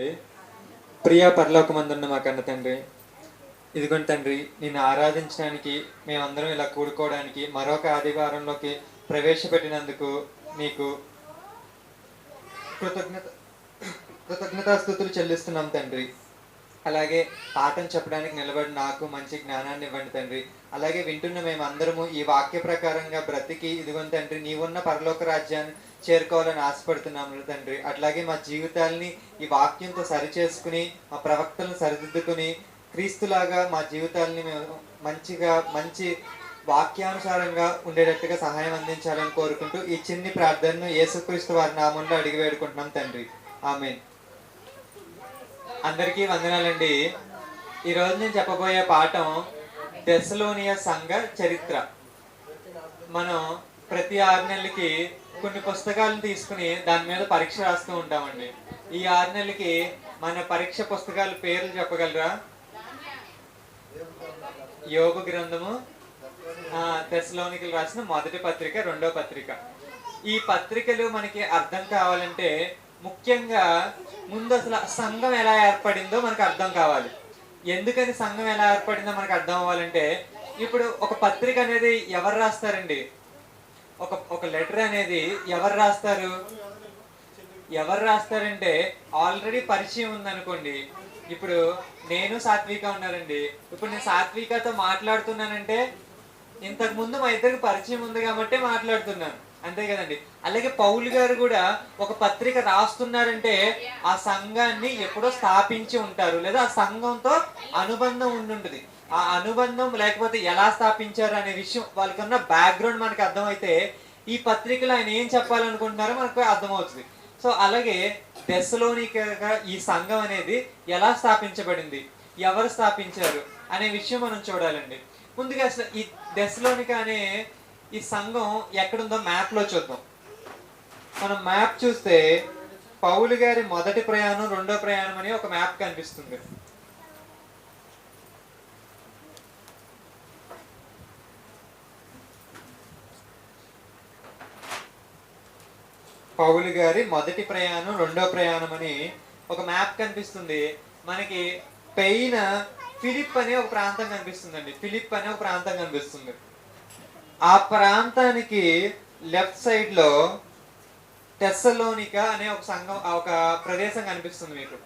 తండ్రి ప్రియా పరలోకమందున్న మా కన్న తండ్రి. ఇదిగోండి తండ్రి నిన్ను ఆరాధించడానికి మేమందరం ఇలా కూడుకోవడానికి మరొక ఆదివారంలోకి ప్రవేశపెట్టినందుకు నీకు కృతజ్ఞత కృతజ్ఞతాస్థుతులు చెల్లిస్తున్నాం తండ్రి. అలాగే పాఠం చెప్పడానికి నిలబడి నాకు మంచి జ్ఞానాన్ని ఇవ్వండి తండ్రి. అలాగే వింటున్న మేమందరము ఈ వాక్య ప్రకారంగా బ్రతికి ఇదిగోని తండ్రి నీవున్న పరలోక రాజ్యాన్ని చేరుకోవాలని ఆశపడుతున్నాము తండ్రి. అట్లాగే మా జీవితాల్ని ఈ వాక్యంతో సరిచేసుకుని మా ప్రవక్తలను సరిదిద్దుకుని క్రీస్తులాగా మా జీవితాల్ని మేము మంచిగా మంచి వాక్యానుసారంగా ఉండేటట్టుగా సహాయం అందించాలని కోరుకుంటూ ఈ చిన్ని ప్రార్థనను యేసుక్రీస్తు వారి నామంలో అడిగి వేడుకుంటున్నాం తండ్రి. ఆమె అందరికీ వందనాలండి. ఈరోజు నేను చెప్పబోయే పాఠం దెసలోనియా సంఘ చరిత్ర. మనం ప్రతి ఆరు నెలలకి కొన్ని పుస్తకాలను తీసుకుని దాని మీద పరీక్ష రాస్తూ ఉంటామండి. ఈ ఆరు నెలలకి మన పరీక్ష పుస్తకాల పేర్లు చెప్పగలరా? యోగ గ్రంథము తెసలోనికలు రాసిన మొదటి పత్రిక రెండో పత్రిక. ఈ పత్రికలు మనకి అర్థం కావాలంటే ముఖ్యంగా ముందు అసలు సంఘం ఎలా ఏర్పడిందో మనకు అర్థం కావాలి. ఎందుకని సంఘం ఎలా ఏర్పడిందో మనకు అర్థం అవ్వాలంటే ఇప్పుడు ఒక పత్రిక అనేది ఎవరు రాస్తారండి? ఒక ఒక లెటర్ అనేది ఎవరు రాస్తారు? ఎవరు రాస్తారంటే ఆల్రెడీ పరిచయం ఉందనుకోండి. ఇప్పుడు నేను సాత్విక ఉన్నానండి ఇప్పుడు నేను సాత్వికతో మాట్లాడుతున్నానంటే ఇంతకు ముందు మా ఇద్దరికి పరిచయం ఉంది కాబట్టి మాట్లాడుతున్నాను. అంతే కదండి. అలాగే పౌలు గారు కూడా ఒక పత్రిక రాస్తున్నారంటే ఆ సంఘాన్ని ఎప్పుడో స్థాపించి ఉంటారు. లేదా ఆ సంఘంతో అనుబంధం ఉండుంటుంది. ఆ అనుబంధం లేకపోతే ఎలా స్థాపించారు అనే విషయం వాళ్ళకున్న బ్యాక్గ్రౌండ్ మనకు అర్థమైతే ఈ పత్రికలో ఆయన ఏం చెప్పాలనుకుంటున్నారో మనకు అర్థమవుతుంది. సో అలాగే దశలోనికగా ఈ సంఘం అనేది ఎలా స్థాపించబడింది? ఎవరు స్థాపించారు? అనే విషయం మనం చూడాలండి. ముందుగా అసలు ఈ దశలోనిక అనే ఈ సంఘం ఎక్కడుందో మ్యాప్లో చూద్దాం. మనం మ్యాప్ చూస్తే పౌలు గారి మొదటి ప్రయాణం రెండో ప్రయాణం అని ఒక మ్యాప్ కనిపిస్తుంది. పౌలు గారి మొదటి ప్రయాణం రెండో ప్రయాణం అని ఒక మ్యాప్ కనిపిస్తుంది. మనకి పెయిన్ ఫిలిప్ అనే ఒక ప్రాంతం కనిపిస్తుందండి. ఫిలిప్ అనే ఒక ప్రాంతం కనిపిస్తుంది. ఆ ప్రాంతానికి లెఫ్ట్ సైడ్లో టెస్సలోనిక అనే ఒక సంఘం ఒక ప్రదేశం కనిపిస్తుంది మీకు.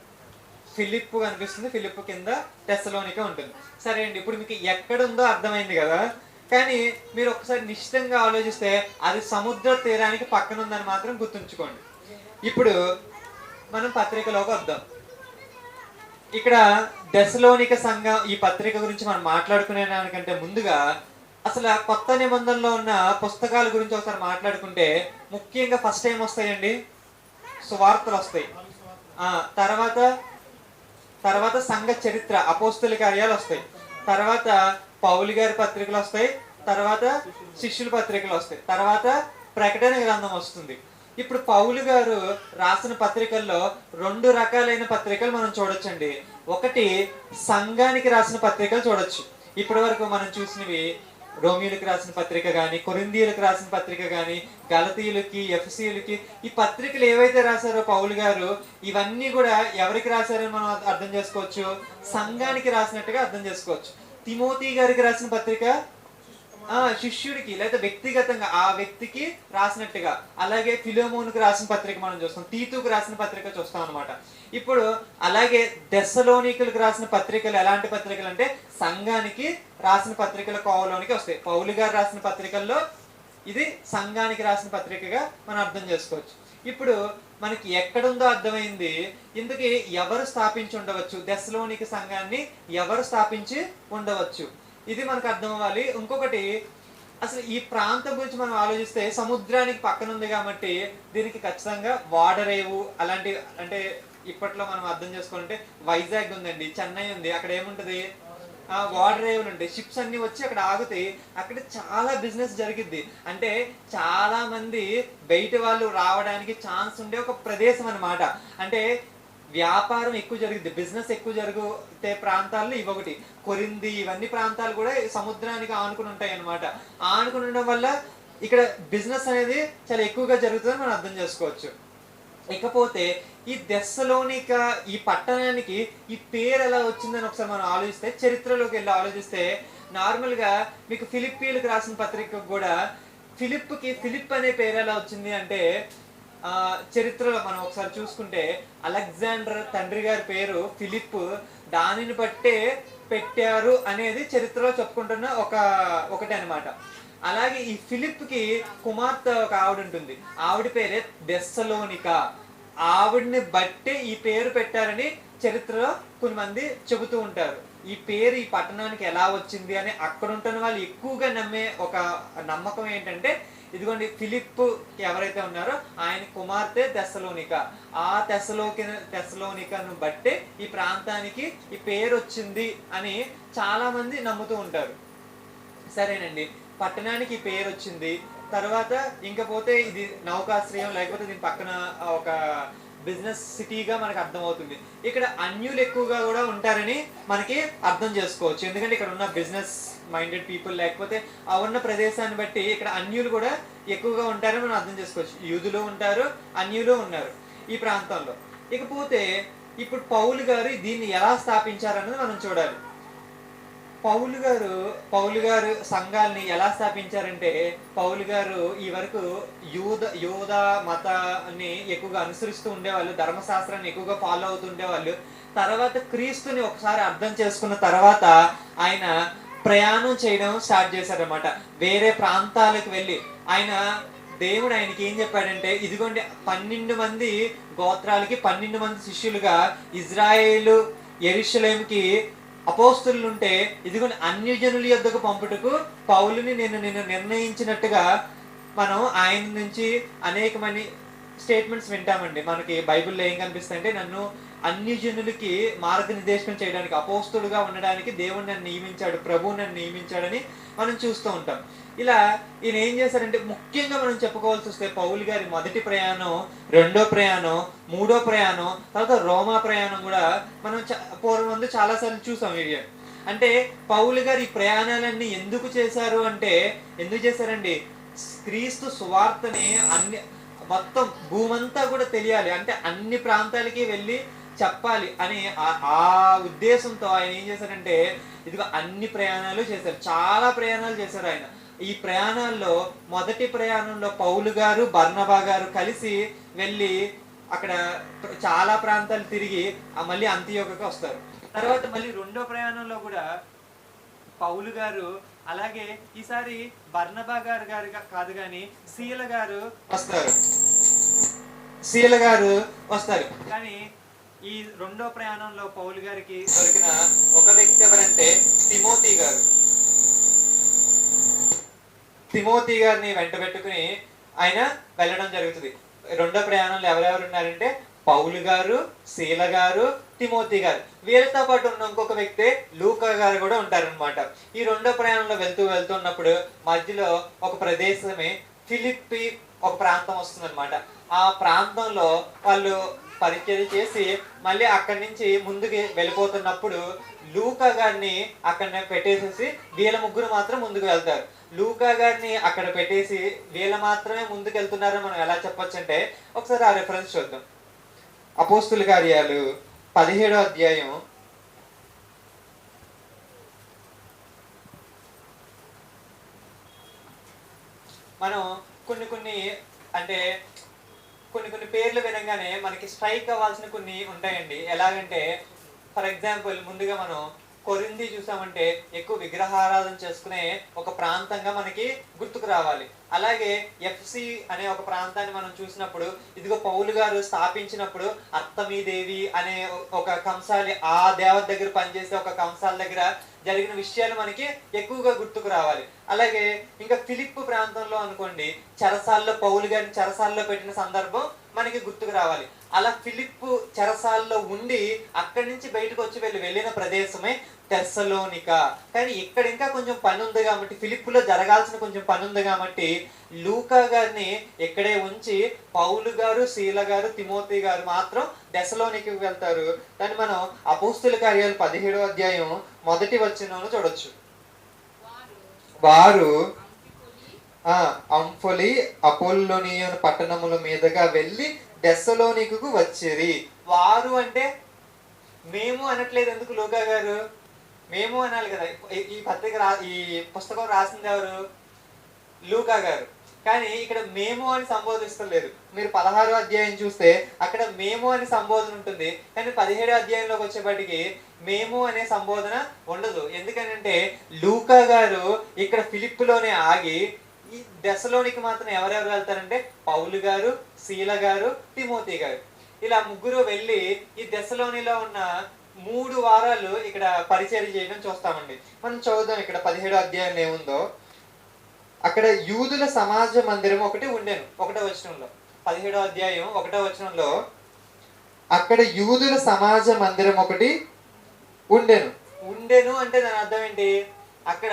ఫిలిప్ కనిపిస్తుంది. ఫిలిప్ కింద టెస్సలోనిక ఉంటుంది. సరే అండి ఇప్పుడు మీకు ఎక్కడ ఉందో అర్థమైంది కదా. కానీ మీరు ఒకసారి నిశ్చితంగా ఆలోచిస్తే అది సముద్ర తీరానికి పక్కన ఉందని మాత్రం గుర్తుంచుకోండి. ఇప్పుడు మనం పత్రికలోకి వద్దాం. ఇక్కడ దశలోనిక సంఘం ఈ పత్రిక గురించి మనం మాట్లాడుకునే దానికంటే ముందుగా అసలు కొత్త నిబంధనలో ఉన్న పుస్తకాల గురించి ఒకసారి మాట్లాడుకుంటే ముఖ్యంగా ఫస్ట్ ఏం వస్తాయండి? సువార్తలు వస్తాయి. తర్వాత తర్వాత సంఘ చరిత్ర అపోస్తుల కార్యాలు వస్తాయి. తర్వాత పౌలు గారి పత్రికలు వస్తాయి తర్వాత శిష్యుల పత్రికలు వస్తాయి తర్వాత ప్రకటన గ్రంథం వస్తుంది. ఇప్పుడు పౌలు గారు రాసిన పత్రికల్లో రెండు రకాలైన పత్రికలు మనం చూడొచ్చండి. ఒకటి సంఘానికి రాసిన పత్రికలు చూడొచ్చు. ఇప్పటి వరకు మనం చూసినవి రోమియోలకు రాసిన పత్రిక కానీ కొరిందీయులకు రాసిన పత్రిక కానీ గలతీయులకి ఎఫ్సీయులకి ఈ పత్రికలు ఏవైతే రాశారో పౌలు గారు ఇవన్నీ కూడా ఎవరికి రాశారని మనం అర్థం చేసుకోవచ్చు? సంఘానికి రాసినట్టుగా అర్థం చేసుకోవచ్చు. తిమోతి గారికి రాసిన పత్రిక? ఆ శిష్యుడికి లేదా వ్యక్తిగతంగా ఆ వ్యక్తికి రాసినట్టుగా. అలాగే ఫిలోమోన్కి రాసిన పత్రిక మనం చూస్తాం. తీతుకు రాసిన పత్రిక చూస్తాం అనమాట ఇప్పుడు అలాగే దశలోనికులకు రాసిన పత్రికలు ఎలాంటి పత్రికలు అంటే సంఘానికి రాసిన పత్రికల కోవలోనికి వస్తాయి. పౌలు గారు రాసిన పత్రికల్లో ఇది సంఘానికి రాసిన పత్రికగా మనం అర్థం చేసుకోవచ్చు. ఇప్పుడు మనకి ఎక్కడుందో అర్థమైంది. ఇందుకే ఎవరు స్థాపించి ఉండవచ్చు? దశలోనికి సంఘాన్ని ఎవరు స్థాపించి ఉండవచ్చు? ఇది మనకు అర్థం అవ్వాలి ఇంకొకటి అసలు ఈ ప్రాంతం గురించి మనం ఆలోచిస్తే సముద్రానికి పక్కన ఉంది కాబట్టి దీనికి ఖచ్చితంగా వాడరేవు అలాంటి అంటే ఇప్పట్లో మనం అర్థం చేసుకోవాలంటే వైజాగ్ ఉందండి చెన్నై ఉంది. అక్కడ ఏముంటది? వాటర్ రేవులు ఉంటాయి షిప్స్ అన్ని వచ్చి అక్కడ ఆగుతాయి అక్కడ చాలా బిజినెస్ జరిగిద్ది. అంటే చాలా మంది బయట వాళ్ళు రావడానికి ఛాన్స్ ఉండే ఒక ప్రదేశం అన్నమాట. అంటే వ్యాపారం ఎక్కువ జరిగింది బిజినెస్ ఎక్కువ జరిగితే ప్రాంతాల్లో ఇవొకటి కొరింది ఇవన్నీ ప్రాంతాలు కూడా సముద్రానికి ఆనుకుని ఉంటాయి అన్నమాట. ఆనుకుని ఉండడం వల్ల ఇక్కడ బిజినెస్ అనేది చాలా ఎక్కువగా జరుగుతుందని మనం అర్థం చేసుకోవచ్చు. ఇకపోతే ఈ దెస్సలోనిక ఈ పట్టణానికి ఈ పేరు ఎలా వచ్చిందని ఒకసారి మనం ఆలోచిస్తే చరిత్రలోకి వెళ్ళి ఆలోచిస్తే నార్మల్గా మీకు ఫిలిప్పీలకు రాసిన పత్రిక కూడా ఫిలిప్కి ఫిలిప్ అనే పేరు ఎలా వచ్చింది అంటే చరిత్రలో మనం ఒకసారి చూసుకుంటే అలెగ్జాండర్ తండ్రి గారి పేరు ఫిలిప్ దానిని బట్టే పెట్టారు అనేది చరిత్రలో చెప్పుకుంటున్న ఒక ఒకటి అన్నమాట. అలాగే ఈ ఫిలిప్కి కుమార్తె ఒక ఆవిడ ఉంటుంది ఆవిడ పేరే దెస్సలోనిక. ఆవిడని బట్టే ఈ పేరు పెట్టారని చరిత్రలో కొంతమంది చెబుతూ ఉంటారు. ఈ పేరు ఈ పట్టణానికి ఎలా వచ్చింది అని అక్కడ ఉంటున్న వాళ్ళు ఎక్కువగా నమ్మే ఒక నమ్మకం ఏంటంటే ఇదిగోండి ఫిలిప్ ఎవరైతే ఉన్నారో ఆయన కుమార్తె తెస్సలోనిక ఆ తెస్సలోకి తెస్సలోనికను బట్టే ఈ ప్రాంతానికి ఈ పేరు వచ్చింది అని చాలామంది నమ్ముతూ ఉంటారు. సరేనండి. పట్టణానికి పేరు వచ్చింది తర్వాత ఇంకా పోతే ఇది నౌకాశ్రయం లేకపోతే దీని పక్కన ఒక బిజినెస్ సిటీగా మనకు అర్థమవుతుంది. ఇక్కడ అన్యులు ఎక్కువగా కూడా ఉంటారని మనకి అర్థం చేసుకోవచ్చు. ఎందుకంటే ఇక్కడ ఉన్న బిజినెస్ మైండెడ్ పీపుల్ లేకపోతే ఆ ఉన్న ప్రదేశాన్ని బట్టి ఇక్కడ అన్యులు కూడా ఎక్కువగా ఉంటారని మనం అర్థం చేసుకోవచ్చు. యూదులు ఉంటారు అన్యులు ఉన్నారు ఈ ప్రాంతంలో. ఇకపోతే ఇప్పుడు పౌలు గారు దీన్ని ఎలా స్థాపించారన్నది మనం చూడాలి. పౌలు గారు పౌలు గారు సంఘాలని ఎలా స్థాపించారంటే పౌలు గారు ఈ వరకు యూద యూద మతాన్ని ఎక్కువగా అనుసరిస్తూ ఉండేవాళ్ళు ధర్మశాస్త్రాన్ని ఎక్కువగా ఫాలో అవుతుండేవాళ్ళు తర్వాత క్రీస్తుని ఒకసారి అర్థం చేసుకున్న తర్వాత ఆయన ప్రయాణం చేయడం స్టార్ట్ చేశారనమాట వేరే ప్రాంతాలకు వెళ్ళి ఆయన దేవుడు ఆయనకి ఏం చెప్పాడంటే ఇదిగోండి పన్నెండు మంది గోత్రాలకి పన్నెండు మంది శిష్యులుగా ఇజ్రాయేలు ఎరుషలేంకి అపోస్తులు ఉంటే అన్యజనుల యొద్దకు పంపుటకు పౌలుని నేను నేను నిర్ణయించినట్టుగా మనం ఆయన నుంచి అనేకమని స్టేట్మెంట్స్ వింటామండి. మనకి బైబిల్లో ఏం కనిపిస్తుందంటే నన్ను అన్యజనులకి మార్గనిర్దేశం చేయడానికి అపోస్తుడుగా ఉండడానికి దేవుడు నన్ను నియమించాడు ప్రభువు నన్ను నియమించాడని మనం చూస్తూ ఉంటాం. ఇలా ఈయన ఏం చేశారంటే ముఖ్యంగా మనం చెప్పుకోవాల్సి వస్తే పౌలు గారి మొదటి ప్రయాణం రెండో ప్రయాణం మూడో ప్రయాణం తర్వాత రోమా ప్రయాణం కూడా మనం పూర్వం ముందు చాలాసార్లు చూసాం ఇవి అంటే పౌలు గారు ఈ ప్రయాణాలన్నీ ఎందుకు చేశారు అంటే ఎందుకు చేశారండి? క్రీస్తు సువార్తని అన్ని మొత్తం భూమంతా కూడా తెలియాలి. అంటే అన్ని ప్రాంతాలకి వెళ్ళి చెప్పాలి అని ఆ- ఆ ఉద్దేశంతో ఆయన ఏం చేశారంటే ఇదిగో అన్ని ప్రయాణాలు చేశారు. చాలా ప్రయాణాలు చేశారు ఆయన. ఈ ప్రయాణాల్లో మొదటి ప్రయాణంలో పౌలు గారు బర్ణబా గారు కలిసి వెళ్ళి అక్కడ చాలా ప్రాంతాలు తిరిగి మళ్ళీ అంత్యోకకు వస్తారు. తర్వాత మళ్ళీ రెండో ప్రయాణంలో కూడా పౌలు గారు అలాగే ఈసారి బర్ణబా గారు గారు కాదు కానీ సీల గారు వస్తారు. సీల గారు వస్తారు. కానీ ఈ రెండో ప్రయాణంలో పౌలు గారికి దొరికిన ఒక వ్యక్తి ఎవరంటే తిమోతి గారు. తిమోతి గారిని వెంట పెట్టుకుని ఆయన వెళ్ళడం జరుగుతుంది. రెండో ప్రయాణంలో ఎవరెవరు ఉన్నారంటే పౌలు గారు శీల గారు తిమోతి గారు. వీళ్ళతో పాటు ఉన్న ఇంకొక వ్యక్తి లూకా గారు కూడా ఉంటారనమాట ఈ రెండో ప్రయాణంలో వెళ్తూ వెళ్తున్నప్పుడు మధ్యలో ఒక ప్రదేశమే ఫిలిప్పి ఒక ప్రాంతం వస్తుందన్నమాట. ఆ ప్రాంతంలో వాళ్ళు పరిచయం చేసి మళ్ళీ అక్కడి నుంచి ముందుకు వెళ్ళిపోతున్నప్పుడు లూకా గారిని అక్కడ పెట్టేసేసి వీళ్ళ ముగ్గురు మాత్రం ముందుకు వెళ్తారు. లూకా గారిని అక్కడ పెట్టేసి వీళ్ళ మాత్రమే ముందుకు వెళ్తున్నారని మనం ఎలా చెప్పొచ్చు అంటే ఒకసారి ఆ రెఫరెన్స్ చూద్దాం. అపోస్తుల కార్యాలు పదిహేడో అధ్యాయం. మనం కొన్ని కొన్ని అంటే కొన్ని కొన్ని పేర్లు వినగానే మనకి స్ట్రైక్ అవ్వాల్సిన కొన్ని ఉంటాయండి. ఎలాగంటే ఫర్ ఎగ్జాంపుల్ ముందుగా మనం కొరింది చూసామంటే ఎక్కువ విగ్రహారాధన చేసుకునే ఒక ప్రాంతంగా మనకి గుర్తుకు రావాలి. అలాగే ఎఫ్సి అనే ఒక ప్రాంతాన్ని మనం చూసినప్పుడు ఇదిగో పౌలు గారు స్థాపించినప్పుడు అత్తమీదేవి అనే ఒక కంసాలి ఆ దేవత దగ్గర పనిచేసే ఒక కంసాల దగ్గర జరిగిన విషయాలు మనకి ఎక్కువగా గుర్తుకు రావాలి. అలాగే ఇంకా ఫిలిప్ ప్రాంతంలో అనుకోండి చెరసాల్లో పౌలు గారిని చెరసాల్లో పెట్టిన సందర్భం మనకి గుర్తుకు రావాలి. అలా ఫిలిప్ చెరసాల్లో ఉండి అక్కడి నుంచి బయటకు వచ్చి వెళ్ళి వెళ్ళిన ప్రదేశమే తెస్సలోనిక. కానీ ఇక్కడ ఇంకా కొంచెం పని ఉంది కాబట్టి ఫిలిప్పులో జరగాల్సిన కొంచెం పని ఉంది కాబట్టి లూకా గారిని ఇక్కడే ఉంచి పౌలు గారు శీల గారు తిమోతి గారు మాత్రం దశలోనికి వెళ్తారు. దాన్ని మనం అపోస్తుల కార్యాలు పదిహేడో అధ్యాయం మొదటి వచ్చిన చూడొచ్చు. వారు అంఫొలి అపోల్లోనియన్ పట్టణముల మీదుగా వెళ్ళి దెస్సలోనికు వచ్చిరి. వారు అంటే మేము అనట్లేదు ఎందుకు లోకా గారు? మేము అనాలి కదా. ఈ- పత్రిక రా ఈ పుస్తకం రాసింది ఎవరు? లూకా గారు. కానీ ఇక్కడ మేము అని సంబోధిస్తలేరు మీరు పదహారో అధ్యాయం చూస్తే అక్కడ మేము అని సంబోధన ఉంటుంది. కానీ పదిహేడో అధ్యాయంలోకి వచ్చేప్పటికి మేము అనే సంబోధన ఉండదు. ఎందుకనంటే లూకా గారు ఇక్కడ ఫిలిప్లోనే ఆగి ఈ దశలోనికి మాత్రం ఎవరెవరు వెళ్తారంటే పౌలు గారు శీల గారు తిమోతి గారు. ఇలా ముగ్గురు వెళ్ళి ఈ దశలోనిలో ఉన్న మూడు వారాలు ఇక్కడ పరిచయం చేయడం చూస్తామండి. మనం చూద్దాం ఇక్కడ పదిహేడో అధ్యాయం ఏముందో. అక్కడ యూదుల సమాజ మందిరం ఒకటి ఉండేను ఒకటో వచనంలో. పదిహేడో అధ్యాయం ఒకటో వచనంలో అక్కడ యూదుల సమాజ మందిరం ఒకటి ఉండెను. ఉండెను అంటే దాని అర్థం ఏంటి? అక్కడ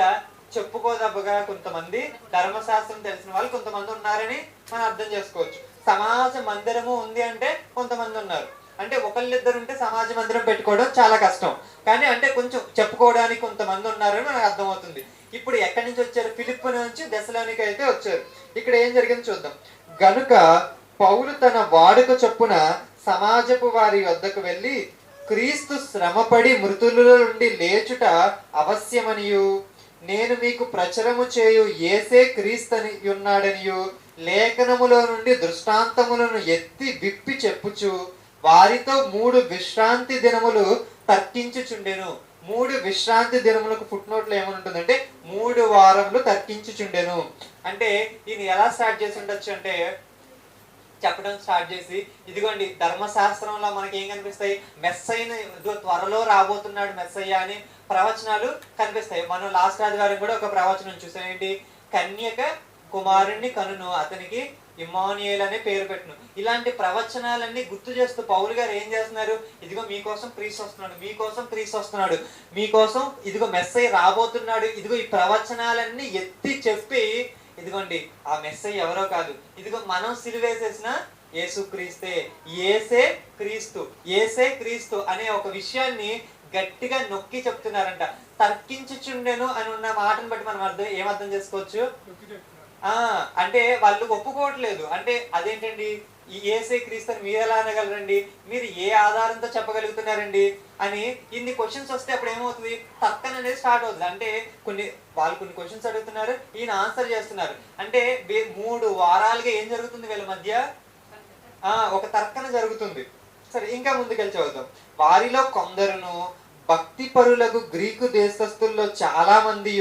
చెప్పుకోదబ్బగా కొంతమంది? ధర్మశాస్త్రం తెలిసిన వాళ్ళు కొంతమంది ఉన్నారని మనం అర్థం చేసుకోవచ్చు. సమాజ మందిరము ఉంది అంటే కొంతమంది ఉన్నారు. అంటే ఒకళ్ళిద్దరు ఉంటే సమాజ మందిరం పెట్టుకోవడం చాలా కష్టం. కానీ అంటే కొంచెం చెప్పుకోవడానికి కొంతమంది ఉన్నారని మనకు అర్థమవుతుంది. ఇప్పుడు ఎక్కడి నుంచి వచ్చారు? ఫిలిప్ నుంచి దశలోనికి అయితే వచ్చారు. ఇక్కడ ఏం జరిగింది చూద్దాం. గనుక పౌలు తన వాడుక చొప్పున సమాజపు వారి వద్దకు వెళ్ళి క్రీస్తు శ్రమపడి మృతులలో నుండి లేచుట అవశ్యమనియు? నేను మీకు ప్రచురము చేయు ఏసే క్రీస్తని ఉన్నాడనియు లేఖనములో నుండి దృష్టాంతములను ఎత్తి విప్పి చెప్పుచు వారితో మూడు విశ్రాంతి దినములు తర్కించుచుండెను. మూడు విశ్రాంతి దినములకు ఫుట్నోట్లు ఏమనుంటుందంటే మూడు వారములు తర్కించుచుండెను. అంటే ఈయన ఎలా స్టార్ట్ చేసి ఉండొచ్చు అంటే చెప్పడం స్టార్ట్ చేసి ఇదిగోండి ధర్మశాస్త్రంలో మనకి ఏం కనిపిస్తాయి మెస్సైన త్వరలో రాబోతున్నాడు మెస్సయ్య అని ప్రవచనాలు కనిపిస్తాయి. మనం లాస్ట్ ఆదివారం కూడా ఒక ప్రవచనం చూసాం. ఏంటి? కన్యక కుమారుణ్ణి కనును అతనికి ఇమానియల్ అనే పేరు పెట్టును. ఇలాంటి ప్రవచనాలన్నీ గుర్తు చేస్తూ పౌలు గారు ఏం చేస్తున్నారు? ఇదిగో మీకోసం ప్రీస్ వస్తున్నాడు మీకోసం ప్రీస్ వస్తున్నాడు మీకోసం ఇదిగో మెస్సై రాబోతున్నాడు ఇదిగో ఈ ప్రవచనాలన్నీ ఎత్తి చెప్పి ఇదిగోండి ఆ మెస్సయ్య ఎవరో కాదు. ఇదిగో మనం సిలువేసేసిన యేసు క్రీస్తే ఏసే క్రీస్తు ఏసే క్రీస్తు అనే ఒక విషయాన్ని గట్టిగా నొక్కి చెప్తున్నారంట. తర్కించుచుండెను అని ఉన్న మాటను బట్టి మనం అర్థం ఏం అర్థం చేసుకోవచ్చు? ఆ అంటే వాళ్ళు ఒప్పుకోవట్లేదు. అంటే అదేంటండి? ఈ ఏసే క్రీస్తుని మీరు ఎలా అనగలరండి? మీరు ఏ ఆధారంతో చెప్పగలుగుతున్నారండి? అని ఇన్ని క్వశ్చన్స్ వస్తే అప్పుడు ఏమవుతుంది? తర్కన అనేది స్టార్ట్ అవుతుంది. అంటే కొన్ని వాళ్ళు కొన్ని క్వశ్చన్స్ అడుగుతున్నారు ఈయన ఆన్సర్ చేస్తున్నారు. అంటే మూడు వారాలుగా ఏం జరుగుతుంది వీళ్ళ మధ్య? ఆ ఒక తర్కన జరుగుతుంది. సరే ఇంకా ముందుకెళ్ళి చదువుతాం వారిలో కొందరును భక్తి పరులకు గ్రీకు దేశస్థుల్లో చాలా మంది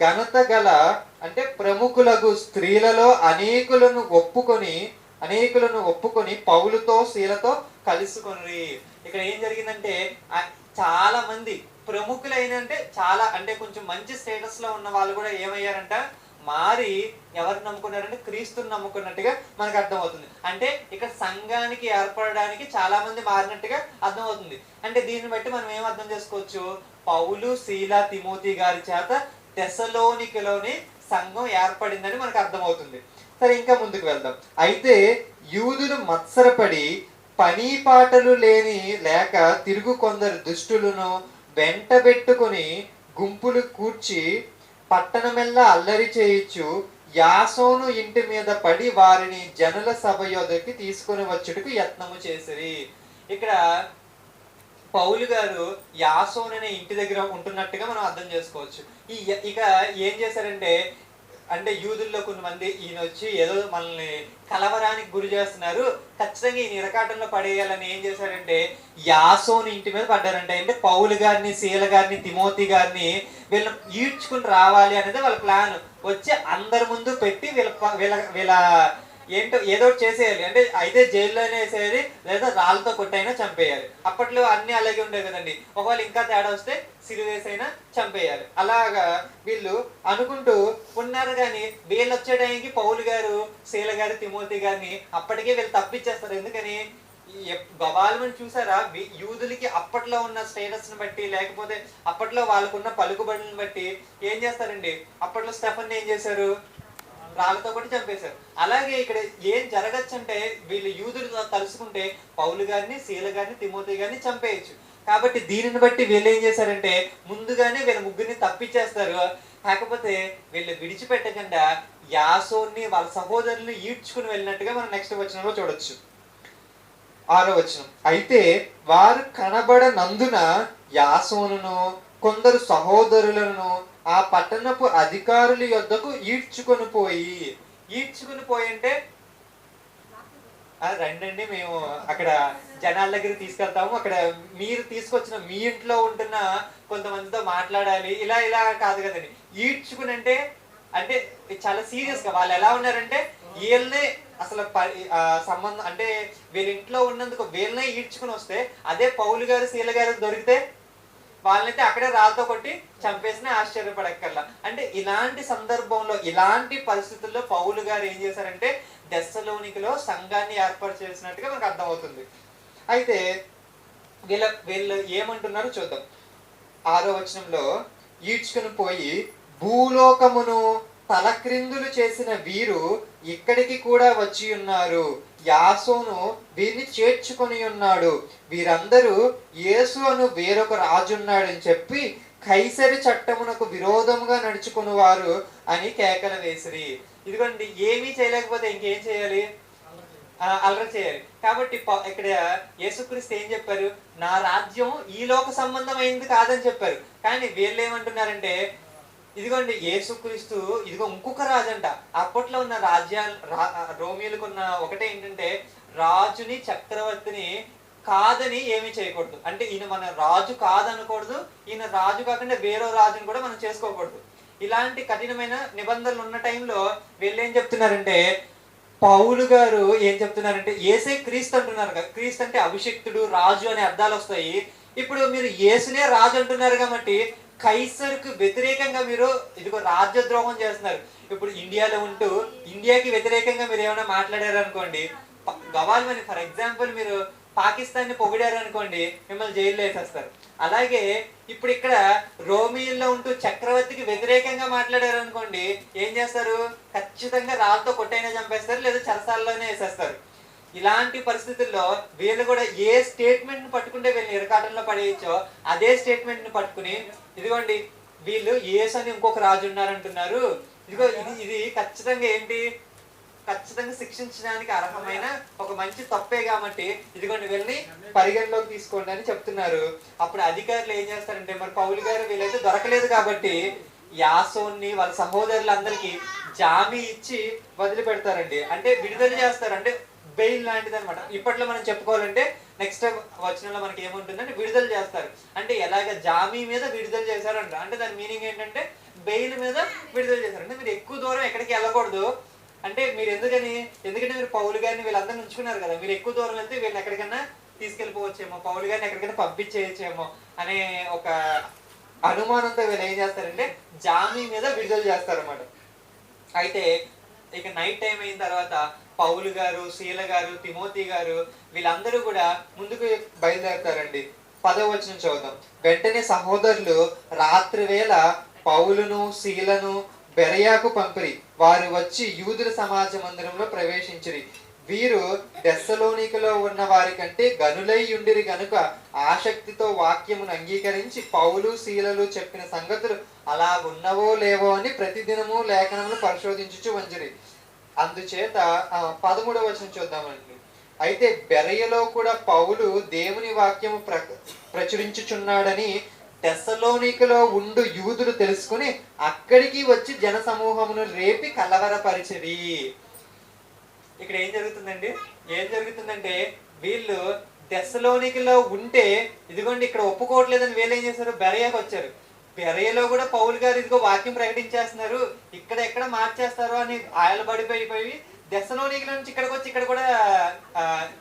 ఘనత గల అంటే ప్రముఖులకు స్త్రీలలో అనేకులను ఒప్పుకొని అనేకులను ఒప్పుకొని పౌలుతో శీలతో కలుసుకొని ఇక్కడ ఏం జరిగిందంటే చాలా మంది ప్రముఖులైన అంటే చాలా అంటే కొంచెం మంచి స్టేటస్లో ఉన్న వాళ్ళు కూడా ఏమయ్యారంట? మారి ఎవరు నమ్ముకున్నారంటే క్రీస్తుని నమ్ముకున్నట్టుగా మనకు అర్థమవుతుంది. అంటే ఇక్కడ సంఘానికి ఏర్పడడానికి చాలా మంది మారినట్టుగా అర్థమవుతుంది. అంటే దీన్ని బట్టి మనం ఏం అర్థం చేసుకోవచ్చు? పౌలు శీల తిమోతి గారి చేత తెసలోనికలోని సంఘం ఏర్పడిందని మనకు అర్థమవుతుంది. సరే ఇంకా ముందుకు వెళ్దాం. అయితే యూదులు మత్సరపడి పని పాటలు లేని లేక తిరుగు కొందరు దుష్టులను వెంటబెట్టుకుని గుంపులు కూర్చి పట్టణమెల్లా అల్లరి చేయించు యాసోను ఇంటి మీద పడి వారిని జనుల సభ యొద్దకి తీసుకొని వచ్చుటకు యత్నము చేసిరి. ఇక్కడ పౌలు గారు యాసోన్ అనే ఇంటి దగ్గర ఉంటున్నట్టుగా మనం అర్థం చేసుకోవచ్చు. ఈ ఇక ఏం చేశారంటే అంటే యూదుల్లో కొంతమంది ఈయన వచ్చి ఏదో మనల్ని కలవరానికి గురి చేస్తున్నారు. ఖచ్చితంగా ఈయన ఇరకాటంలో పడేయాలని ఏం చేశారంటే యాసోని ఇంటి మీద పడ్డారంటే. అంటే పౌలు గారిని శీల గారిని తిమోతి గారిని వీళ్ళని ఈడ్చుకుని రావాలి అనేది వాళ్ళ ప్లాన్. వచ్చి అందరి ముందు పెట్టి వీళ్ళ వీళ్ళ వీళ్ళ ఏంటో ఏదో చేసేయాలి. అంటే అయితే జైల్లోనే వేసేయాలి లేదా రాళ్ళతో కొట్టైనా చంపేయాలి. అప్పట్లో అన్ని అలాగే ఉండేవి కదండి. ఒకవేళ ఇంకా తేడా వస్తే సిరివేసైనా చంపేయాలి. అలాగా వీళ్ళు అనుకుంటూ ఉన్నారు కానీ వీళ్ళు వచ్చే టైంకి పౌలు గారు శీల గారు తిమోతి గారిని అప్పటికే వీళ్ళు తప్పించేస్తారు. ఎందుకని? గబాలమని చూసారా? యూదులకి అప్పట్లో ఉన్న స్టేటస్ని బట్టి లేకపోతే అప్పట్లో వాళ్ళకున్న పలుకుబడులను బట్టి ఏం చేస్తారండి? అప్పట్లో స్టెఫన్ ఏం చేశారు? రాళ్ళతో కూడా చంపేశారు. అలాగే ఇక్కడ ఏం జరగచ్చు అంటే వీళ్ళు యూదులు తలుసుకుంటే పౌలు గారిని శీల గారిని తిమోతి గారిని చంపేయచ్చు. కాబట్టి దీనిని బట్టి వీళ్ళు ఏం చేశారంటే ముందుగానే వీళ్ళ ముగ్గురిని తప్పించేస్తారు కాకపోతే వీళ్ళు విడిచిపెట్టకుండా యాసోన్ని వాళ్ళ సహోదరులు ఈడ్చుకుని వెళ్ళినట్టుగా మనం నెక్స్ట్ వచనంలో చూడొచ్చు. ఆరో వచనం. అయితే వారు కనబడనందున యాసోనును కొందరు సహోదరులను ఆ పట్టణపు అధికారుల యొద్దకు ఈడ్చుకొని పోయి ఈడ్చుకొని పోయి అంటే రండి రండండి మేము అక్కడ జనాల దగ్గర తీసుకెళ్తాము. అక్కడ మీరు తీసుకొచ్చిన మీ ఇంట్లో ఉంటున్న కొంతమందితో మాట్లాడాలి. ఇలా ఇలా కాదు కదండి. ఈడ్చుకుని అంటే అంటే చాలా సీరియస్గా వాళ్ళు ఎలా ఉన్నారంటే వీళ్ళనే అసలు ప- సంబంధం అంటే వీళ్ళ ఇంట్లో ఉన్నందుకు వీళ్ళనే ఈడ్చుకుని వస్తే అదే పౌలు గారు శీల గారు దొరికితే వాళ్ళనైతే అక్కడే రాళ్ళతో కొట్టి చంపేసిన ఆశ్చర్యపడక్కర్లా. అంటే ఇలాంటి సందర్భంలో ఇలాంటి పరిస్థితుల్లో పౌలు గారు ఏం చేశారంటే దెస్సలోనికిలో సంఘాన్ని ఏర్పాటు చేసినట్టుగా మనకు అర్థమవుతుంది. అయితే వీళ్ళ వీళ్ళు ఏమంటున్నారో చూద్దాం. ఆరో వచనంలో ఈడ్చుకుని పోయి భూలోకమును తలక్రిందులు చేసిన వీరు ఇక్కడికి కూడా వచ్చి ఉన్నారు. యాసోను వీరిని చేర్చుకొని ఉన్నాడు. వీరందరూ యేసు అను వేరొక రాజున్నాడని చెప్పి కైసరి చట్టమునకు విరోధముగా నడుచుకుని వారు అని కేకలు వేసిరి. ఇదిగోండి ఏమీ చేయలేకపోతే ఇంకేం చేయాలి? అలర అల్లరి చేయాలి. కాబట్టి ఇక్కడ యేసుక్రీస్తు ఏం చెప్పారు? నా రాజ్యం ఈ లోక సంబంధమైంది కాదని చెప్పారు. కానీ వీళ్ళు ఏమంటున్నారంటే ఇదిగోండి యేసుక్రీస్తు ఇదిగో ఇంకొక రాజు అంట అప్పట్లో ఉన్న రాజ్యాలు రా- ఉన్న ఒకటే ఏంటంటే రాజుని చక్రవర్తిని కాదని ఏమీ చేయకూడదు. అంటే ఈయన మన రాజు కాదనకూడదు ఈయన రాజు కాకుండా వేరే రాజుని కూడా మనం చేసుకోకూడదు. ఇలాంటి కఠినమైన నిబంధనలు ఉన్న టైంలో వీళ్ళు ఏం చెప్తున్నారంటే పౌలు గారు ఏం చెప్తున్నారంటే ఏసే క్రీస్తు అంటున్నారు కదా. క్రీస్తు అంటే అభిషక్తుడు రాజు అనే అర్థాలు వస్తాయి. ఇప్పుడు మీరు ఏసునే రాజు అంటున్నారు కాబట్టి కైసర్కు వ్యతిరేకంగా మీరు ఇదిగో రాజ్యద్రోహం చేస్తున్నారు. ఇప్పుడు ఇండియాలో ఉంటూ ఇండియాకి వ్యతిరేకంగా మీరు ఏమైనా మాట్లాడారు అనుకోండి గవాల్మని ఫర్ ఎగ్జాంపుల్ మీరు పాకిస్తాన్ని పొగిడారు అనుకోండి మిమ్మల్ని జైల్లో వేసేస్తారు. అలాగే ఇప్పుడు ఇక్కడ రోమియోలో ఉంటూ చక్రవర్తికి వ్యతిరేకంగా మాట్లాడారు అనుకోండి ఏం చేస్తారు? ఖచ్చితంగా రాళ్ళతో కొట్టైనా చంపేస్తారు లేదా చరసాల్లోనే వేసేస్తారు. ఇలాంటి పరిస్థితుల్లో వీళ్ళు కూడా ఏ స్టేట్మెంట్ను పట్టుకుంటే వీళ్ళని ఇరకాటంలో పడేయచ్చో అదే స్టేట్మెంట్ను పట్టుకుని ఇదిగోండి వీళ్ళు ఏస్ అని ఇంకొక రాజు ఉన్నారంటున్నారు. ఇదిగో ఇది ఇది ఖచ్చితంగా ఏంటి? ఖచ్చితంగా శిక్షించడానికి అర్హమైన ఒక మంచి తప్పే కాబట్టి ఇదిగోండి వీళ్ళని పరిగణలోకి తీసుకోండి అని చెప్తున్నారు. అప్పుడు అధికారులు ఏం చేస్తారంటే మరి పౌలు గారు వీళ్ళైతే దొరకలేదు కాబట్టి యాసోన్ని వాళ్ళ సహోదరులందరికీ జామీ ఇచ్చి వదిలిపెడతారండి. అంటే విడుదల చేస్తారు. అంటే బెయిల్ లాంటిది అనమాట ఇప్పట్లో మనం చెప్పుకోవాలంటే నెక్స్ట్ వచ్చినలో మనకి ఏముంటుందంటే విడుదల చేస్తారు. అంటే ఎలాగ జామీ మీద విడుదల చేశారంట. అంటే దాని మీనింగ్ ఏంటంటే బెయిల్ మీద విడుదల చేశారు. అంటే మీరు ఎక్కువ దూరం ఎక్కడికి వెళ్ళకూడదు. అంటే మీరు ఎందుకని? ఎందుకంటే మీరు పౌలు గారిని వీళ్ళందరూ ఉంచుకున్నారు కదా. మీరు ఎక్కువ దూరం వెళ్తే వీళ్ళని ఎక్కడికైనా తీసుకెళ్ళిపోవచ్చేమో. పౌలు గారిని ఎక్కడికైనా పంపించేయచ్చేమో అనే ఒక అనుమానంతో వీళ్ళు ఏం చేస్తారంటే జామీ మీద విడుదల చేస్తారన్నమాట. అయితే ఇక నైట్ టైం అయిన తర్వాత పౌలు గారు శీల గారు తిమోతి గారు వీళ్ళందరూ కూడా ముందుకు బయలుదేరుతారండి. పదవ చదువుతాం వెంటనే సహోదరులు రాత్రి వేళ పౌలును శీలను బెరయాకు పంపిరి. వారు వచ్చి యూదుల సమాజ మందిరంలో ప్రవేశించిరి. వీరు దెస్సలోనికలో ఉన్న వారి కంటే గనులై ఉండిరి గనుక ఆసక్తితో వాక్యమును అంగీకరించి పౌలు శీలలు చెప్పిన సంగతులు అలా ఉన్నవో లేవో అని ప్రతిదినము లేఖనములు పరిశోధించుచు వంచిరి. అందుచేత పదమూడవ వచనం చూద్దామండి. అయితే బెరయలో కూడా పౌలు దేవుని వాక్యము ప్ర ప్రచురించుచున్నాడని తెస్సలోనికలో ఉండు యూదులు తెలుసుకుని అక్కడికి వచ్చి జన సమూహమును రేపి కలవరపరిచిరి. ఇక్కడ ఏం జరుగుతుందండి? ఏం జరుగుతుందంటే వీళ్ళు దెస్సలోనికలో ఉంటే ఇదిగోండి ఇక్కడ ఒప్పుకోవట్లేదని వీళ్ళు ఏం చేశారు? బెరయాకి వచ్చారు. పెరయలో కూడా పౌలు గారు ఇదిగో వాక్యం ప్రకటించేస్తున్నారు. ఇక్కడ ఎక్కడ మార్చేస్తారు అని ఆయన పడిపోయిపోయి దెస్సలోనికల నుంచి ఇక్కడికి వచ్చి ఇక్కడ కూడా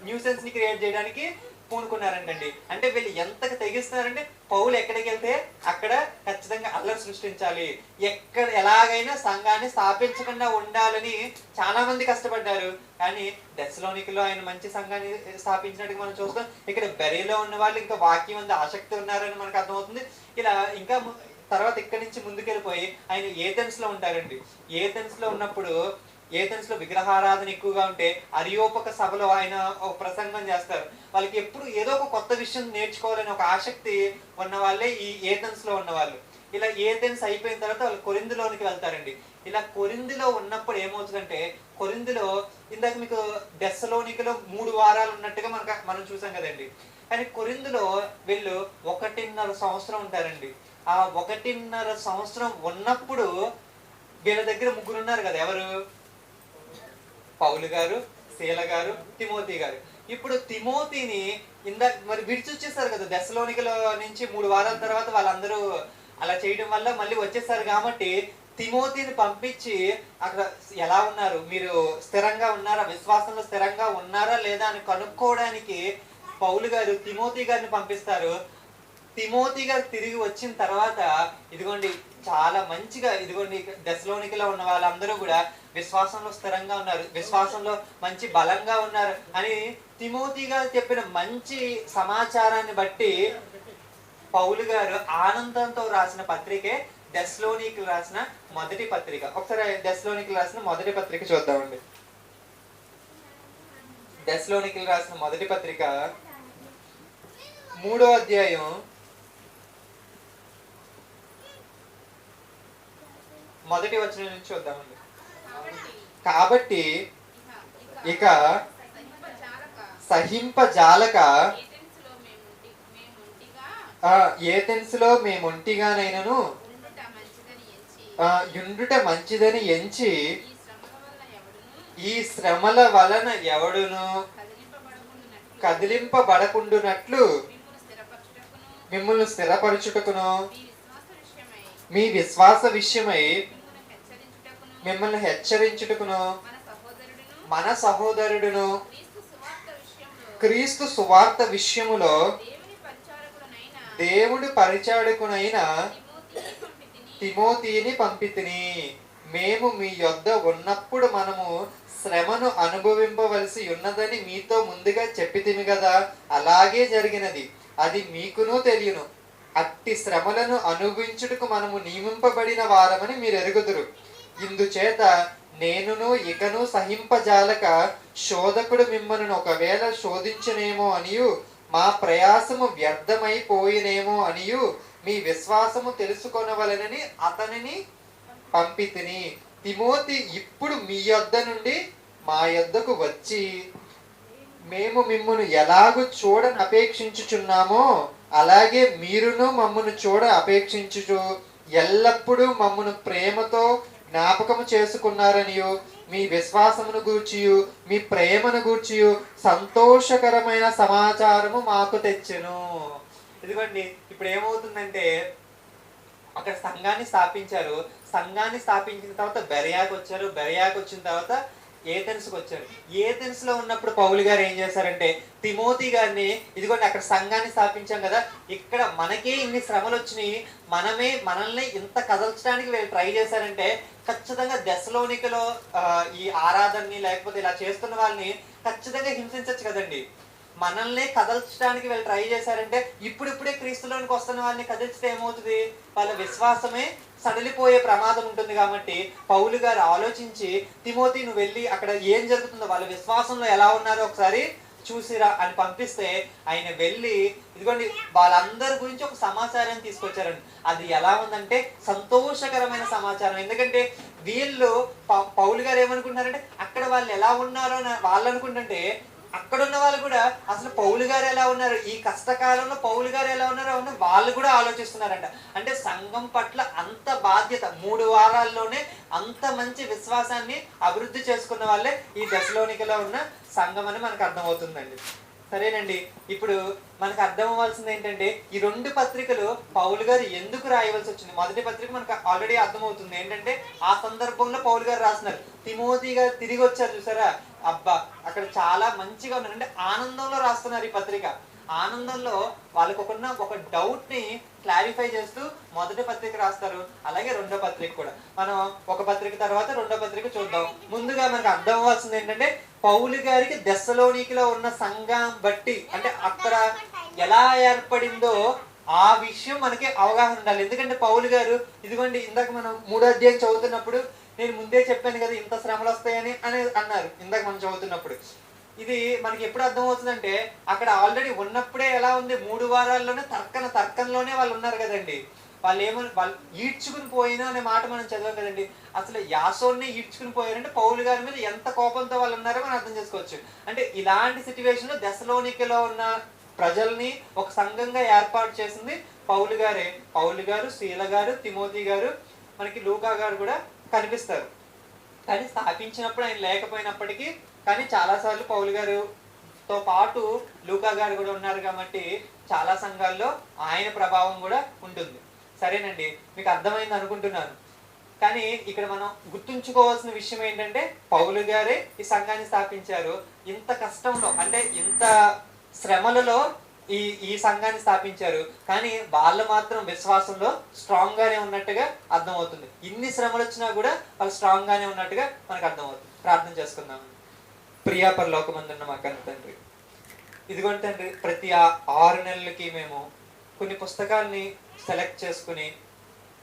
న్యూసెన్స్ని క్రియేట్ చేయడానికి పూనుకున్నారంటండి. అంటే వీళ్ళు ఎంతకు తెగిస్తున్నారంటే పౌలు ఎక్కడికి వెళ్తే అక్కడ ఖచ్చితంగా అల్లరి సృష్టించాలి. ఎక్కడ ఎలాగైనా సంఘాన్ని స్థాపించకుండా ఉండాలని చాలా మంది కష్టపడ్డారు. కానీ దశలోనికిలో ఆయన మంచి సంఘాన్ని స్థాపించినట్టు మనం చూస్తాం. ఇక్కడ బెరీలో ఉన్న వాళ్ళు ఇంకా వాక్యం ఉంది ఆసక్తి ఉన్నారని మనకు అర్థమవుతుంది. ఇలా ఇంకా తర్వాత ఇక్కడి నుంచి ముందుకెళ్ళిపోయి ఆయన ఏథెన్స్లో ఉంటారండి. ఏథెన్స్లో ఉన్నప్పుడు ఏథెన్స్లో విగ్రహారాధన ఎక్కువగా ఉంటే అరియోపక సభలో ఆయన ఒక ప్రసంగం చేస్తారు. వాళ్ళకి ఎప్పుడు ఏదో ఒక కొత్త విషయం నేర్చుకోవాలని ఒక ఆసక్తి ఉన్న వాళ్ళే ఈ ఏథెన్స్లో ఉన్న వాళ్ళు ఇలా ఏథెన్స్ అయిపోయిన తర్వాత వాళ్ళు కొరిందులోనికి వెళ్తారండి. ఇలా కొరిందులో ఉన్నప్పుడు ఏమవుతుందంటే కొరిందులో ఇందాక మీకు దెస్సలోనికలో మూడు వారాలు ఉన్నట్టుగా మనకు మనం చూసాం కదండి. కానీ కొరిందులో వీళ్ళు ఒకటిన్నర సంవత్సరం ఉంటారండి. ఆ ఒకటిన్నర సంవత్సరం ఉన్నప్పుడు వీళ్ళ దగ్గర ముగ్గురు ఉన్నారు కదా ఎవరు? పౌలు గారు శీల గారు తిమోతి గారు. ఇప్పుడు తిమోతిని ఇందా మరి విడిచి వచ్చేసారు కదా దశలోనికల నుంచి మూడు వారాల తర్వాత వాళ్ళందరూ అలా చేయడం వల్ల మళ్ళీ వచ్చేసారు కాబట్టి తిమోతిని పంపించి అక్కడ ఎలా ఉన్నారు? మీరు స్థిరంగా ఉన్నారా? విశ్వాసంలో స్థిరంగా ఉన్నారా లేదా అని కనుక్కోవడానికి పౌలు గారు తిమోతి గారిని పంపిస్తారు. తిమోతి గారు తిరిగి వచ్చిన తర్వాత ఇదిగోండి చాలా మంచిగా ఇదిగోండి దశలోనికిలో ఉన్న వాళ్ళందరూ కూడా విశ్వాసంలో స్థిరంగా ఉన్నారు. విశ్వాసంలో మంచి బలంగా ఉన్నారు అని తిమోతి గారు చెప్పిన మంచి సమాచారాన్ని బట్టి పౌలు గారు ఆనందంతో రాసిన పత్రికే దశలోనికి రాసిన మొదటి పత్రిక. ఒకసారి దశలోనికి రాసిన మొదటి పత్రిక చూద్దామండి. దశలోనికి రాసిన మొదటి పత్రిక మూడో అధ్యాయం మొదటి వచనం నుంచి చూద్దామండి కాబట్టి ఇక సహింపజాలక ఆ, ఏథెన్స్లో మేముంటిగానైనను యుండుట మంచిదని ఎంచి ఈ శ్రమల వలన ఎవడును? కదిలింపబడకుండునట్లు మిమ్మల్ని స్థిరపరచుటకును. మీ విశ్వాస విషయమై మిమ్మల్ని హెచ్చరించుటకును మన సహోదరుడును క్రీస్తు సువార్త విషయములో దేవుడు పరిచాడుకునైన తిమోతిని పంపితిని. మేము మీ యొద్ద ఉన్నప్పుడు మనము శ్రమను అనుభవింపవలసి ఉన్నదని మీతో ముందుగా చెప్పితిమి కదా అలాగే జరిగినది. అది మీకును తెలియను. అట్టి శ్రమలను అనుభవించుటకు మనము నియమింపబడిన వారమని మీరు ఎరుగుదురు ఇందుచేత నేనును ఇకను సహింపజాలక శోధకుడు మిమ్మల్ని ఒకవేళ శోధించునేమో అనియు మా ప్రయాసము వ్యర్థమైపోయినేమో అనియు మీ విశ్వాసము తెలుసుకొనవలనని అతనిని పంపితిని. తిమోతి ఇప్పుడు మీ యొద్ద నుండి మా యొద్దకు వచ్చి మేము మిమ్మను ఎలాగూ చూడని అపేక్షించుచున్నామో అలాగే మీరును మమ్మను చూడ అపేక్షించుచు ఎల్లప్పుడూ మమ్మను ప్రేమతో జ్ఞాపకము చేసుకున్నారనియు మీ విశ్వాసమును గూర్చియు మీ ప్రేమను గూర్చియు సంతోషకరమైన సమాచారము మాకు తెచ్చును. ఇదిగోండి ఇప్పుడు ఏమవుతుందంటే అక్కడ సంఘాన్ని స్థాపించారు. సంఘాన్ని స్థాపించిన తర్వాత బెరయాకు వచ్చారు బెరయాకు వచ్చిన తర్వాత ఏథెన్స్కి వచ్చారు? ఏథెన్స్లో ఉన్నప్పుడు పౌలు గారు ఏం చేశారంటే తిమోతి గారిని ఇదిగోండి అక్కడ సంఘాన్ని స్థాపించాం కదా ఇక్కడ మనకే ఇన్ని శ్రమలు వచ్చినాయి మనమే మనల్ని ఇంత కదల్చడానికి వీళ్ళు ట్రై చేశారంటే ఖచ్చితంగా దశలోనికలో ఈ ఆరాధనని లేకపోతే ఇలా చేస్తున్న వాళ్ళని ఖచ్చితంగా హింసించవచ్చు కదండి. మనల్ని కదల్చడానికి వీళ్ళు ట్రై చేశారంటే ఇప్పుడిప్పుడే క్రీస్తులోనికి వస్తున్న వాళ్ళని కదిలిస్తే ఏమవుతుంది? వాళ్ళ విశ్వాసమే సడలిపోయే ప్రమాదం ఉంటుంది కాబట్టి పౌలు గారు ఆలోచించి తిమోతి నువ్వు వెళ్ళి అక్కడ ఏం జరుగుతుందో వాళ్ళ విశ్వాసంలో ఎలా ఉన్నారో ఒకసారి చూసిరా అని పంపిస్తే ఆయన వెళ్ళి ఇదిగోండి వాళ్ళందరి గురించి ఒక సమాచారం తీసుకొచ్చారండి. అది ఎలా ఉందంటే సంతోషకరమైన సమాచారం. ఎందుకంటే వీళ్ళు పౌ- పౌలు గారు ఏమనుకుంటున్నారంటే అక్కడ వాళ్ళు ఎలా ఉన్నారో అని వాళ్ళు అనుకుంటుంటే అక్కడ ఉన్న వాళ్ళు కూడా అసలు పౌలు గారు ఎలా ఉన్నారు? ఈ కష్టకాలంలో పౌలు గారు ఎలా ఉన్నారో అని వాళ్ళు కూడా ఆలోచిస్తున్నారంట. అంటే సంఘం పట్ల అంత బాధ్యత మూడు వారాల్లోనే అంత మంచి విశ్వాసాన్ని అభివృద్ధి చేసుకున్న వాళ్ళే ఈ దశలోనికలో ఉన్న సంఘం అని మనకు అర్థమవుతుందండి. సరేనండి. ఇప్పుడు మనకు అర్థం అవ్వాల్సింది ఏంటంటే ఈ రెండు పత్రికలు పౌలు గారు ఎందుకు రాయవలసి వచ్చింది? మొదటి పత్రిక మనకు ఆల్రెడీ అర్థమవుతుంది ఏంటంటే ఆ సందర్భంలో పౌలు గారు రాసినారు. తిమోతి గారు తిరిగి వచ్చారు చూసారా? అబ్బా అక్కడ చాలా మంచిగా ఉన్నారు అంటే ఆనందంలో రాస్తున్నారు ఈ పత్రిక. ఆనందంలో వాళ్ళకున్న ఒక డౌట్ని క్లారిఫై చేస్తూ మొదటి పత్రిక రాస్తారు. అలాగే రెండో పత్రిక కూడా. మనం ఒక పత్రిక తర్వాత రెండో పత్రిక చూద్దాం. ముందుగా మనకు అర్థం అవ్వాల్సింది ఏంటంటే పౌలు గారికి దశలోనికిలో ఉన్న సంఘం బట్టి అంటే అక్కడ ఎలా ఏర్పడిందో ఆ విషయం మనకి అవగాహన ఉండాలి. ఎందుకంటే పౌలు గారు ఇదిగోండి ఇందాక మనం మూడో అధ్యాయం చదువుతున్నప్పుడు నేను ముందే చెప్పాను కదా ఇంత శ్రమలు వస్తాయని అని అన్నారు. ఇందాక మనం చదువుతున్నప్పుడు. ఇది మనకి ఎప్పుడు అర్థమవుతుందంటే అక్కడ ఆల్రెడీ ఉన్నప్పుడే ఎలా ఉంది? మూడు వారాల్లోనే తర్కన తర్కంలోనే వాళ్ళు ఉన్నారు కదండి. వాళ్ళు ఏమని వాళ్ళు ఈడ్చుకుని పోయినా అనే మాట మనం చదివాం కదండి. అసలు యాసోన్ని ఈడ్చుకుని పోయారంటే పౌలు గారి మీద ఎంత కోపంతో వాళ్ళు ఉన్నారో మనం అర్థం చేసుకోవచ్చు. అంటే ఇలాంటి సిచ్యువేషన్లో దశలోనికలో ఉన్న ప్రజల్ని ఒక సంఘంగా ఏర్పాటు చేసింది పౌలు గారే. పౌలు గారు శీల గారు తిమోతి గారు మనకి లూకా గారు కూడా కనిపిస్తారు. కానీ స్థాపించినప్పుడు ఆయన లేకపోయినప్పటికీ కానీ చాలాసార్లు పౌలు గారు తో పాటు లూకా గారు కూడా ఉన్నారు కాబట్టి చాలా సంఘాల్లో ఆయన ప్రభావం కూడా ఉంటుంది. సరేనండి మీకు అర్థమైంది అనుకుంటున్నాను. కానీ ఇక్కడ మనం గుర్తుంచుకోవాల్సిన విషయం ఏంటంటే పౌలు గారే ఈ సంఘాన్ని స్థాపించారు. ఇంత కష్టంలో అంటే ఇంత శ్రమలలో ఈ ఈ సంఘాన్ని స్థాపించారు. కానీ వాళ్ళు మాత్రం విశ్వాసంలో స్ట్రాంగ్ గానే ఉన్నట్టుగా అర్థమవుతుంది. ఇన్ని శ్రమలు వచ్చినా కూడా వాళ్ళు స్ట్రాంగ్ గానే ఉన్నట్టుగా మనకు అర్థమవుతుంది. ప్రార్థన చేసుకుందాం. ప్రియా పరలోకమందున్న మా కన్న తండ్రి. ఇదిగోండి తండ్రి ప్రతి ఆ- ఆరు నెలలకి మేము కొన్ని పుస్తకాల్ని సెలెక్ట్ చేసుకుని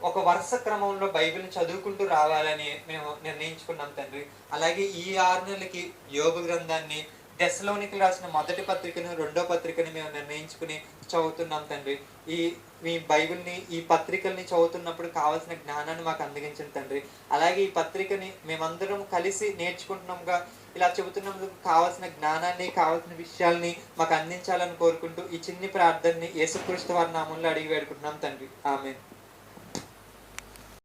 ఒక వరుస క్రమంలో బైబిల్ని చదువుకుంటూ రావాలని మేము నిర్ణయించుకున్నాం తండ్రి. అలాగే ఈ ఆరు నెలలకి యోగ గ్రంథాన్ని దశలోనికి రాసిన మొదటి పత్రికను రెండో పత్రికని మేము నిర్ణయించుకుని చదువుతున్నాం తండ్రి. ఈ మీ బైబిల్ని ఈ పత్రికల్ని చదువుతున్నప్పుడు కావాల్సిన జ్ఞానాన్ని మాకు అందించిన తండ్రి. అలాగే ఈ పత్రికని మేమందరం కలిసి నేర్చుకుంటున్నాంగా ఇలా చెబుతున్నందుకు కావాల్సిన జ్ఞానాన్ని కావాల్సిన విషయాల్ని మాకు అందించాలని కోరుకుంటూ ఈ చిన్ని ప్రార్థనని యేసుక్రీస్తు వారి నామంలో అడిగి వేడుకుంటున్నాం తండ్రి. ఆమె